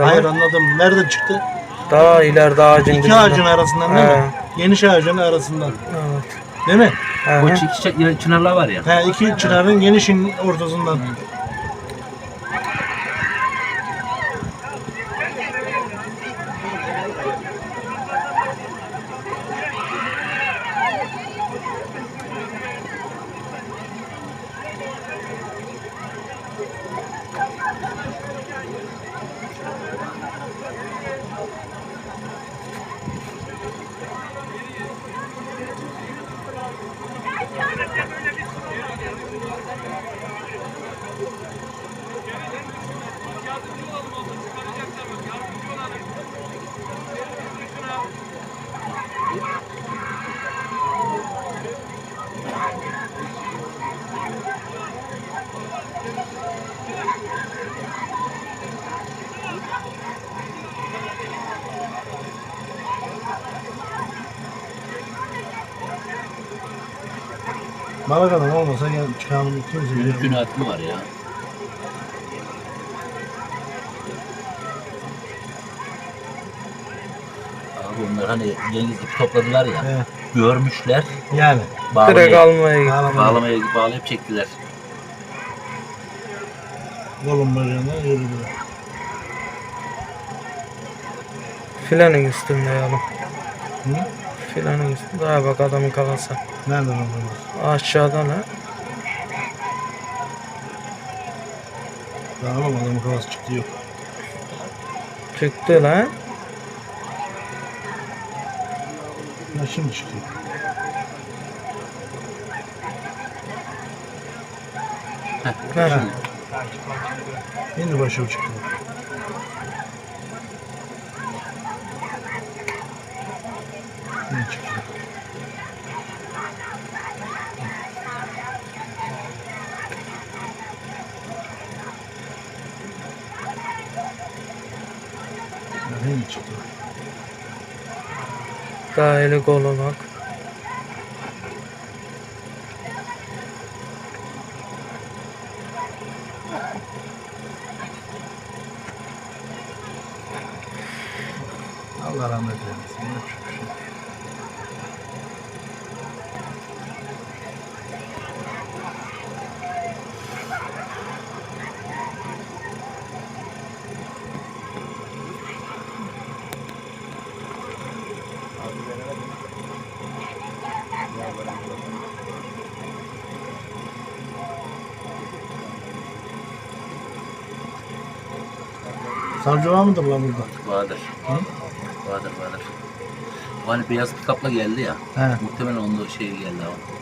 Hayır anladım. Nereden çıktı? Daha ileride ağacın İki dibinde. ağacın arasından değil mi? Geniş ağacın arasından. Evet. Değil mi? Hı O çi- çınarlar var ya. He, iki çınarın genişin ortasından. Balık adam olmasa gel çıkalım kimse bilir. günahı var ya. Abi onlar hani Cengiz ipi topladılar ya. He, Görmüşler. yani. Direkt Bağlamaya, almaya gitti. Bağlama. bağlamaya bağlayıp çektiler. Kolun bacağına yürüdü. Filanın üstünde yavrum. Hı? Filanın üstünde. Daha bak adamın kafası. Nereden aldınız? Aşağıdan ha. Tamam adamın kafası çıktı yok. Çıktı lan. Ha şimdi çıkıyor. Ha. Şimdi başı çıktı. Şimdi çıkıyor. Çıktı. Daha eli kolu bak. Allah rahmet eylesin. Savcı var mıdır lan burada? Vardır. Vardır vardır. O hani beyaz pikapla geldi ya. He. Muhtemelen onda şey geldi abi.